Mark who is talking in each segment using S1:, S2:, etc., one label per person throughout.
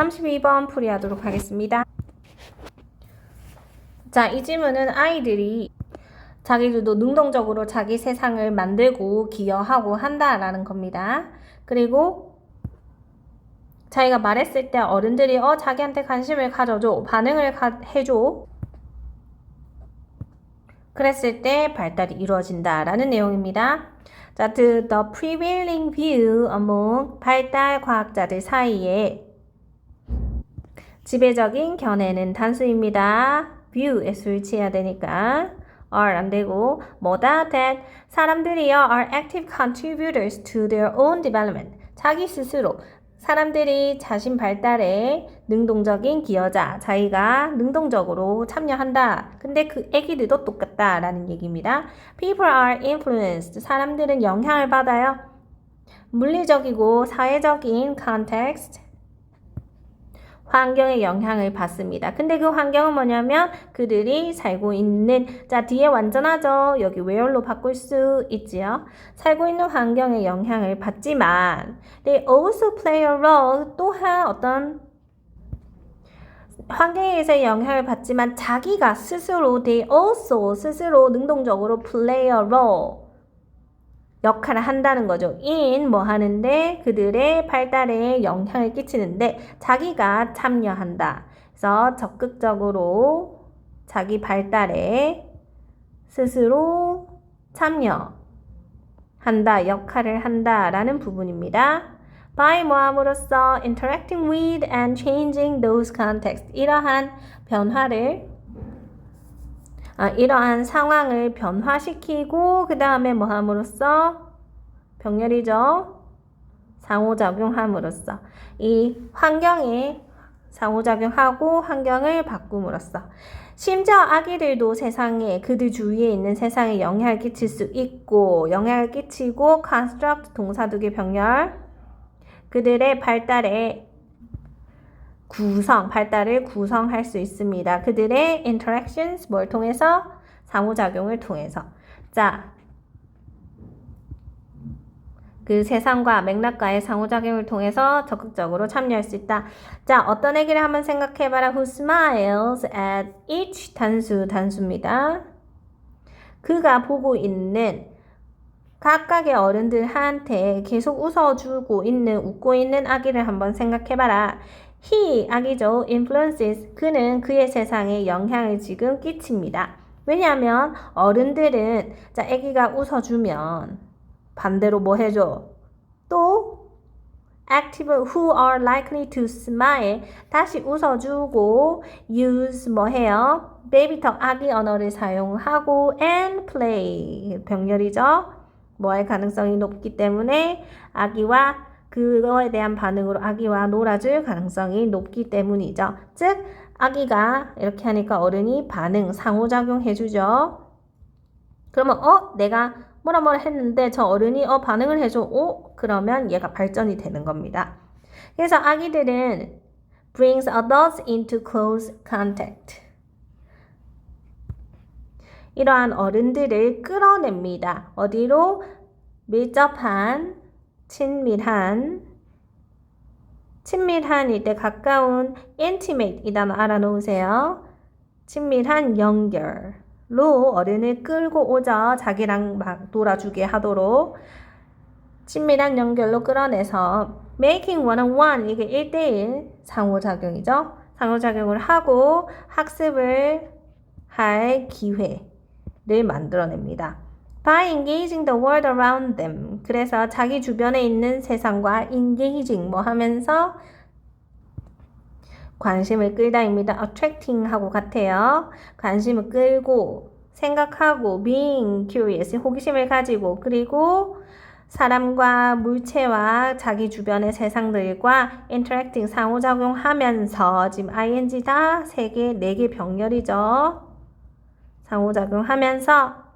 S1: 32번 풀이하도록 하겠습니다. 자, 이 질문은 아이들이 자기들도 능동적으로 자기 세상을 만들고 기여하고 한다라는 겁니다. 그리고 자기가 말했을 때 어른들이 어 자기한테 관심을 가져줘 반응을 가- 해줘 그랬을 때 발달이 이루어진다라는 내용입니다. 자, the, prevailing view among 발달 과학자들 사이에 지배적인 견해는 단수입니다. view에 수일치해야 되니까. Are 안 되고. 뭐다? that 사람들이요 are active contributors to their own development. 자기 스스로. 사람들이 자신 발달에 능동적인 기여자. 자기가 능동적으로 참여한다. 근데 그 애기들도 똑같다라는 얘기입니다. People are influenced. 사람들은 영향을 받아요. 물리적이고 사회적인 context 환경의 영향을 받습니다. 근데 그 환경은 뭐냐면 그들이 살고 있는 자 뒤에 완전하죠. 여기 where로 바꿀 수 있지요. 살고 있는 환경의 영향을 받지만 they also play a role 또한 어떤 환경에 의해서 영향을 받지만 자기가 스스로 they also 스스로 능동적으로 play a role 역할을 한다는 거죠. in 뭐 하는데 그들의 발달에 영향을 끼치는데 자기가 참여한다. 그래서 적극적으로 자기 발달에 스스로 참여한다, 역할을 한다라는 부분입니다. by 뭐함으로써 interacting with and changing those contexts 이러한 변화를 아, 이러한 상황을 변화시키고 그 다음에 뭐 함으로써? 병렬이죠. 상호작용함으로써. 이 환경에 상호작용하고 환경을 바꿈으로써. 심지어 아기들도 세상에 그들 주위에 있는 세상에 영향을 끼칠 수 있고 영향을 끼치고 construct 동사 두개 병렬. 그들의 발달에 구성, 발달을 구성할 수 있습니다. 그들의 interactions 뭘 통해서? 상호작용을 통해서. 자, 그 세상과 맥락과의 상호작용을 통해서 적극적으로 참여할 수 있다. 자, 어떤 얘기를 한번 생각해봐라. Who smiles at each 단수, 단수입니다. 그가 보고 있는 각각의 어른들한테 계속 웃어주고 있는, 웃고 있는 아기를 한번 생각해봐라. He, 아기죠. influences. 그는 그의 세상에 영향을 지금 끼칩니다. 왜냐하면 어른들은, 자, 아기가 웃어주면 반대로 뭐 해줘? 또, active who are likely to smile. 다시 웃어주고, use 뭐 해요? babytalk, 아기 언어를 사용하고, and play. 병렬이죠. 뭐할 가능성이 높기 때문에 아기와 그거에 대한 반응으로 아기와 놀아줄 가능성이 높기 때문이죠. 즉, 아기가 이렇게 하니까 어른이 반응, 상호작용 해주죠. 그러면, 어, 내가 뭐라 뭐라 했는데 저 어른이 어, 반응을 해줘. 오, 그러면 얘가 발전이 되는 겁니다. 그래서 아기들은 brings adults into close contact. 이러한 어른들을 끌어냅니다. 어디로? 밀접한, 친밀한, 친밀한일 때 가까운 intimate 이 단어 알아놓으세요. 친밀한 연결로 어른을 끌고 오죠. 자기랑 막 놀아주게 하도록 친밀한 연결로 끌어내서 making one-on-one 이게 1대1 상호작용이죠. 상호작용을 하고 학습을 할 기회를 만들어냅니다. By engaging the world around them. 그래서 자기 주변에 있는 세상과 engaging 뭐 하면서 관심을 끌다입니다. attracting 하고 같아요. 관심을 끌고 생각하고 being curious 호기심을 가지고 그리고 사람과 물체와 자기 주변의 세상들과 interacting 상호작용하면서 지금 ing 다 3개, 4개 병렬이죠. 상호작용하면서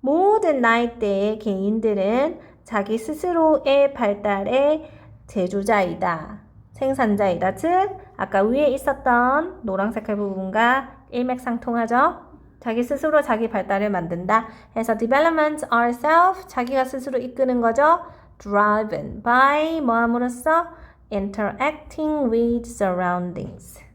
S1: 모든 나이대의 개인들은 자기 스스로의 발달의 제조자이다. 생산자이다. 즉, 아까 위에 있었던 노란색깔 부분과 일맥상통하죠? 자기 스스로 자기 발달을 만든다. 해서 development ourselves 자기가 스스로 이끄는 거죠. driven by 뭐함으로써 interacting with surroundings.